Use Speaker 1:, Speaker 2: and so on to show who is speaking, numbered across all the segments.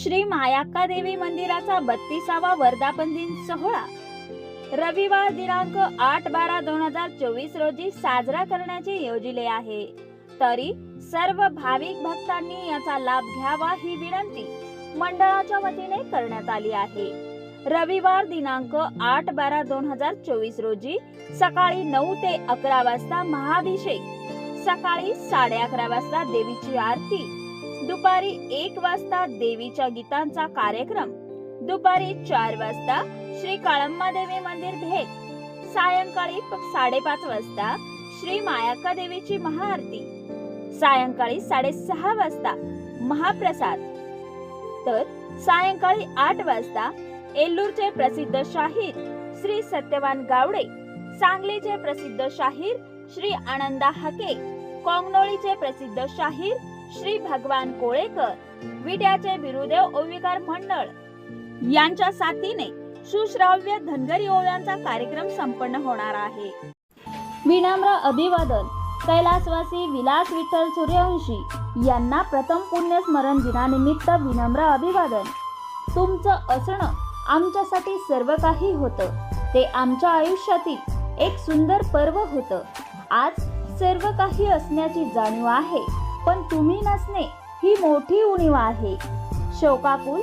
Speaker 1: श्री मायाक्का देवी मंदिराचा बत्तीसावा वर्धापन दिन सोहळा. रविवार दिनांक आठ बारा दोन हजार चोवीस रोजी साजरा करण्याचे योजिले आहे. तरी सर्व भाविक भक्तांनी याचा लाभ घ्यावा ही विनंती मंडळाच्या वतीने करण्यात आली आहे. रविवार दिनांक आठ बारा दोन हजार चोवीस रोजी सकाळी नऊ ते अकरा वाजता महाभिषेक सकाळी साडे अकरा वाजता देवीची आरती दुपारी एक वाजता देवीच्या गीतांचा कार्यक्रम. दुपारी चार वाजता श्री काळम्मा देवी मंदिर भेट. सायंकाळी साडेपाच वाजता श्री मायाका देवीची महाआरती. सायंकाळी साडेसहा वाजता महाप्रसाद. तर सायंकाळी आठ वाजता एल्लूरचे प्रसिद्ध शाहीर श्री सत्यवान गावडे सांगलीचे प्रसिद्ध शाहीर श्री आनंदा हके कोंगनोळीचे प्रसिद्ध शाहीर श्री भगवान कोळेकर विड्याचे बिरुदेव ओविकार मंडळ. यांच्या साथीने सुश्राव्य धनगरी ओव्यांचा कार्यक्रम संपन्न होणार आहे. विनम्र अभिवादन कैलासवासी विलास विठ्ठल सूर्यवंशी यांना प्रथम पुण्यस्मरण दिनानिमित्त विनम्र अभिवादन. तुमचं असणं आमच्यासाठी सर्व काही होतं. ते आमच्या आयुष्यातील एक सुंदर पर्व होतं. आज सर्व काही असण्याची जाणीव आहे. पण तुम्ही नसणे ही मोठी उणीव आहे. शोकाकुल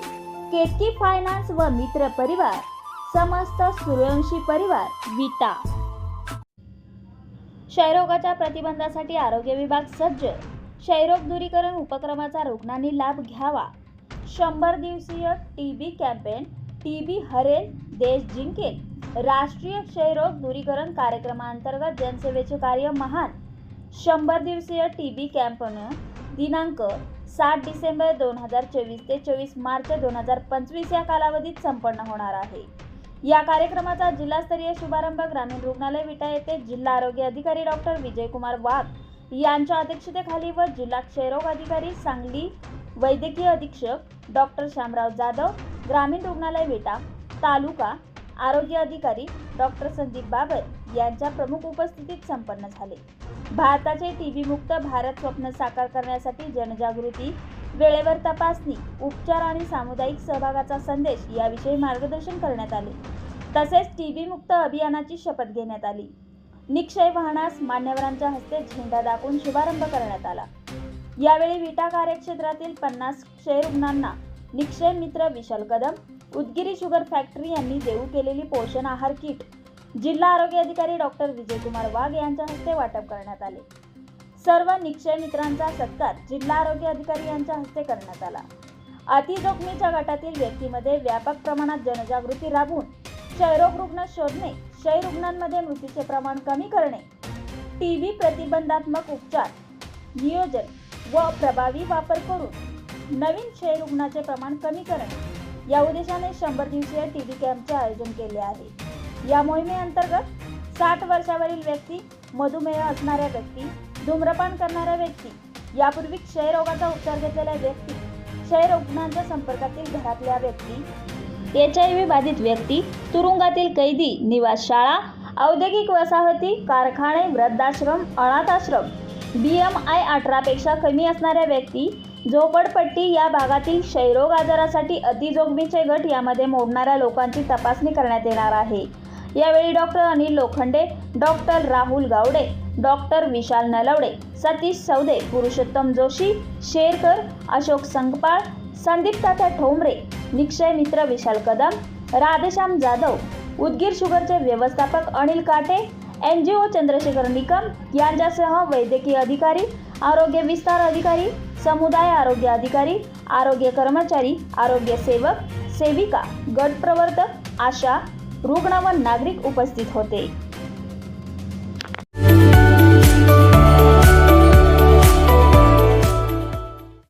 Speaker 1: केतकी फायनान्स व मित्र परिवार समस्त सूर्यवंशी परिवार विटा. क्षयरोगाच्या प्रतिबंधासाठी आरोग्य विभाग सज्ज. क्षयरोग दूरीकरण उपक्रमाचा रुग्णांनी लाभ घ्यावा. शंभर दिवसीय T B campaign T B हरेल देश जिंकेल. राष्ट्रीय क्षयरोग दूरीकरण कार्यक्रमांतर्गत जनसेवेचे कार्य महान. शंभर दिवसीय टी बी कॅम्पनं दिनांक सात डिसेंबर दोन हजार चोवीस ते चोवीस मार्च दोन हजार पंचवीस या कालावधीत संपन्न होणार आहे. या कार्यक्रमाचा जिल्हास्तरीय शुभारंभ ग्रामीण रुग्णालय विटा येथे जिल्हा आरोग्य अधिकारी डॉक्टर विजयकुमार वाघ यांच्या अध्यक्षतेखाली व जिल्हा क्षयरोग अधिकारी सांगली वैद्यकीय अधीक्षक डॉक्टर श्यामराव जाधव ग्रामीण रुग्णालय विटा तालुका आरोग्य अधिकारी डॉक्टर संदीप बाबर यांच्या प्रमुख उपस्थितीत संपन्न झाले. भारताचे टीबी मुक्त भारत स्वप्न साकार करण्यासाठी जनजागृती वेळेवर तपासणी उपचार आणि सामुदायिक सहभागाचा संदेश याविषयी मार्गदर्शन करण्यात आले. तसेच टीबी मुक्त अभियानाची शपथ घेण्यात आली. निक्षय वाहनास मान्यवरांच्या हस्ते झेंडा दाखवून शुभारंभ करण्यात आला. यावेळी विटा कार्यक्षेत्रातील पन्नास क्षयरुग्णांना निक्षय मित्र विशाल कदम उदगिरी शुगर फॅक्टरी यांनी देऊ केलेली पोषण आहार किट जिल्हा आरोग्य अधिकारी डॉक्टर विजयकुमार वाघ यांच्या हस्ते वाटप करण्यात आले. सर्व निक्षय मित्रांचा सत्कार जिल्हा आरोग्य अधिकारी यांच्या हस्ते करण्यात आला. अतिजोखमीच्या गटातील व्यक्तीमध्ये व्यापक प्रमाणात जनजागृती राबवून क्षयरोग रुग्ण शोधणे क्षय रुग्णांमध्ये मृत्यूचे प्रमाण कमी करणे टीबी प्रतिबंधात्मक उपचार नियोजन व प्रभावी वापर करून नवीन क्षय रुग्णाचे प्रमाण कमी करणे या उद्देशाने शंभर दिवसीय टीबी कॅम्पचे आयोजन केले आहे. या मोहिमेअंतर्गत साठ वर्षावरील व्यक्ती मधुमेह असणाऱ्या व्यक्ती धूम्रपान करणाऱ्या व्यक्ती यापूर्वी क्षयरोगाचा उपचार घेतलेल्या व्यक्ती क्षयरुग्णांच्या संपर्कातील घरातल्या व्यक्ती एच आय व्ही बाधित व्यक्ती तुरुंगातील कैदी निवास शाळा औद्योगिक वसाहती कारखाने वृद्धाश्रम अनाथाश्रम बी एम आय अठरापेक्षा कमी असणाऱ्या व्यक्ती झोपडपट्टी या भागातील क्षयरोग आजारासाठी अतिजोखमीचे गट यामध्ये मोडणाऱ्या लोकांची तपासणी करण्यात येणार आहे. यावेळी doctor Anil Lokhande doctor Rahul Gawade doctor Vishal Nalawade Satish Saude Purushottam Joshi Sherkar Ashok Sangpal Sandeep तात्या ठोंबरे निक्षय मित्र विशाल कदम राधेश्याम जाधव उदगीर शुगरचे व्यवस्थापक Anil Kate N G O Chandrashekhar Nikam यांच्यासह वैद्यकीय अधिकारी आरोग्य विस्तार अधिकारी समुदाय आरोग्य अधिकारी आरोग्य कर्मचारी आरोग्य सेवक सेविका गट प्रवर्तक आशा रुग्ण व नागरिक उपस्थित होते.